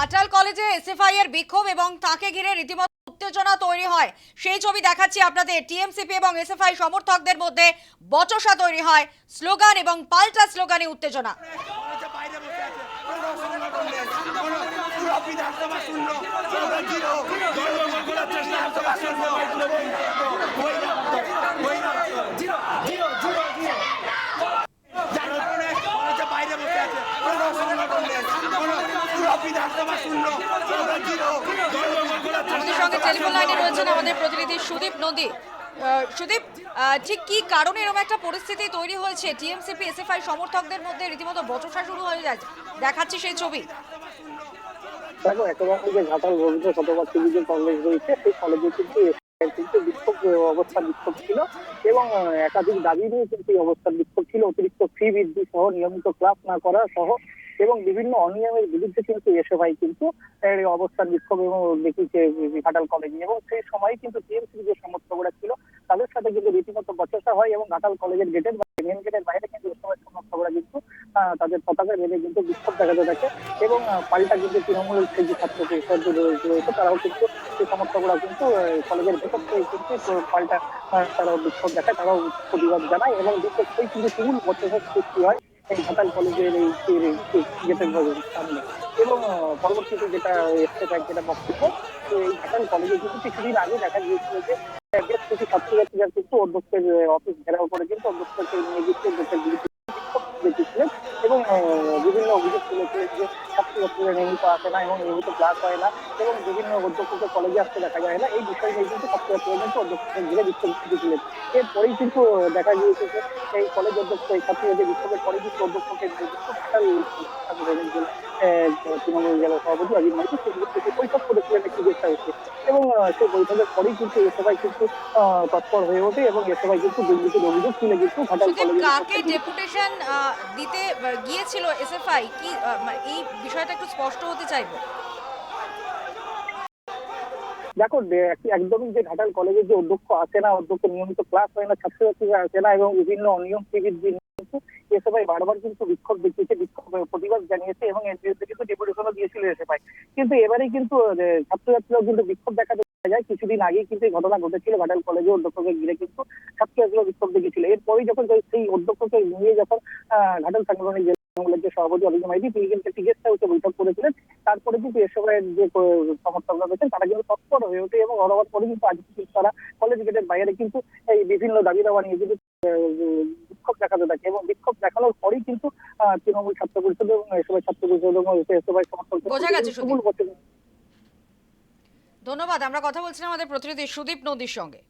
ঘাটাল কলেজে এসএফআই এর বিক্ষোভ এবং তাকে ঘিরে রীতিমতো উত্তেজনা তৈরি হয়। সেই ছবি দেখাচ্ছি আপনাদের। টিএমসিপি এবং এসএফআই সমর্থকদের মধ্যে বচসা তৈরি হয়। স্লোগান এবং পাল্টা স্লোগানে উত্তেজনা। আমাদের সঙ্গে টেলিফোন লাইনে রয়েছেন আমাদের প্রতিনিধি সুদীপ নন্দী। আহ, সুদীপ ঠিক কি কারণে এরকম একটা পরিস্থিতি তৈরি হয়েছে? টিএমসিপি এসএফআই সমর্থকদের মধ্যে রীতিমতো বচসা শুরু হয়ে যায় দেখাচ্ছি সেই ছবি। দেখো একেবারে যে ঘাটাল রবীন্দ্র শতবার্ষিকী যে কলেজ রয়েছে সেই কলেজে কিন্তু কিন্তু বিক্ষোভ অবস্থা বিক্ষোভ ছিল। এবং একাধিক দাবি নিয়ে কিন্তু এই অবস্থার বিক্ষোভ ছিল। অতিরিক্ত ফি বৃদ্ধি সহ নিয়মিত ক্লাস না করা সহ এবং বিভিন্ন অনিয়মের বিরুদ্ধে কিন্তু এ এসএফআই কিন্তু এই বিক্ষোভ এবং দেখিয়েছে ঘাটাল কলেজে এবং সেই সময় কিন্তু টিএমসি যে সমর্থকরা ছিল, তাদের সাথে কিন্তু রীতিমতো বচসা হয় এবং ঘাটাল কলেজের গেটের মেন গেটের বাইরে কিন্তু এই সময় সমর্থকরা কিন্তু তাদের পতাকা বেঁধে কিন্তু বিক্ষোভ দেখাতে থাকে এবং পাল্টা কিন্তু তৃণমূলের সেই যে ছাত্র পরিষদ রয়েছে তারাও কিন্তু সেই সমর্থকরা কিন্তু কলেজের ভেতর থেকে কিন্তু পাল্টা তারাও বিক্ষোভ দেখায়, তারাও প্রতিবাদ জানায় এবং করে কিন্তু তুমুল বচসার সৃষ্টি হয়। ঘাটাল কলেজের এই গেটের সামনে। এবং পরবর্তীতে যেটা এসছে যেটা বক্তব্য এই ঘাটাল কলেজে কিন্তু কিছুদিন আগে দেখা গিয়েছিল যে বেশ কিছু ছাত্রছাত্রীরা কিন্তু অধ্যক্ষের অফিস ঘেরাও করে কিন্তু অধ্যক্ষকে নিয়ে এবং আহ, বিভিন্ন অভিযোগ তুলেছিলেন যে ছাত্রছাত্রীরা নিয়মিত আসে না এবং নিয়মিত ক্লাস হয় না এবং বিভিন্ন অধ্যক্ষকে কলেজে আসতে দেখা যায় না। এই বিষয় নিয়ে কিন্তু সবচেয়ে কিন্তু অধ্যক্ষকে ঘিরে বিক্ষোভ দিয়েছিলেন এরপরেই কিন্তু দেখা গিয়েছে যে এই কলেজ অধ্যক্ষ, এই যে বিক্ষোভের পরে কিন্তু অধ্যক্ষকে তৃণমূল জেলা সভাপতি অজিত মাইতি সেগুলো থেকে বৈঠক করেছিলেন একটি গেস্ট হাউসে এবং সেই বৈঠকের পরেই কিন্তু এ সবাই কিন্তু তৎপর হয়ে ওঠে এবং এ সবাই কিন্তু দুর্নীতির অভিযোগ তুলে কিন্তু ঘাটাল কাকে ডেপুটেশন দিতে গিয়েছিল এসএফআই? কি মানে এই বিষয়টা একটু স্পষ্ট হতে চাইব। দেখো একদমই যে ঘাটাল কলেজের যে অধ্যক্ষ আসে না অধ্যক্ষ নিয়মিত ক্লাস হয় না ছাত্রছাত্রীরা আসে না এবং বিভিন্ন অনিয়ম প্রবৃদ্ধি কিন্তু এসএফআই বারবার কিন্তু বিক্ষোভ দেখিয়েছে বিক্ষোভ প্রতিবাদ জানিয়েছে এবং এর কিন্তু ডেপুটেশনও দিয়েছিল এসএফআই কিন্তু এবারে কিন্তু আহ, ছাত্রছাত্রীরা কিন্তু বিক্ষোভ দেখা যায়। কিছুদিন আগেই কিন্তু এই ঘটনা ঘটেছিল ঘাটাল কলেজে অধ্যক্ষকে ঘিরে কিন্তু ছাত্রছাত্রীরা বিক্ষোভ দেখেছিল এরপরেই যখন সেই অধ্যক্ষকে নিয়ে যখন ঘাটাল সাংগঠনিক যে সভাপতি অভিজ্ঞ মাইতি তিনি কিন্তু একটি গেস্ট হাউসে বৈঠক করেছিলেন। তারপরে কিন্তু এসবের যে সমর্থকরা রয়েছেন তারা কিন্তু তৎপর হয়ে ওঠে এবং হওয়ার পরে কিন্তু কিন্তু তারা কলেজ গেটের বাইরে কিন্তু এই বিভিন্ন দাবি দাবা নিয়ে কিন্তু বিক্ষোভ দেখাতে থাকে এবং বিক্ষোভ দেখানোর পরেই কিন্তু আহ, তৃণমূল ছাত্র পরিষদ এবং এসবের ছাত্র পরিষদ এবং এসবের সমর্থক বচসা ধন্যবাদ আমরা কথা বলছিলাম আমাদের প্রতিনিধি সুদীপ নদীর সঙ্গে।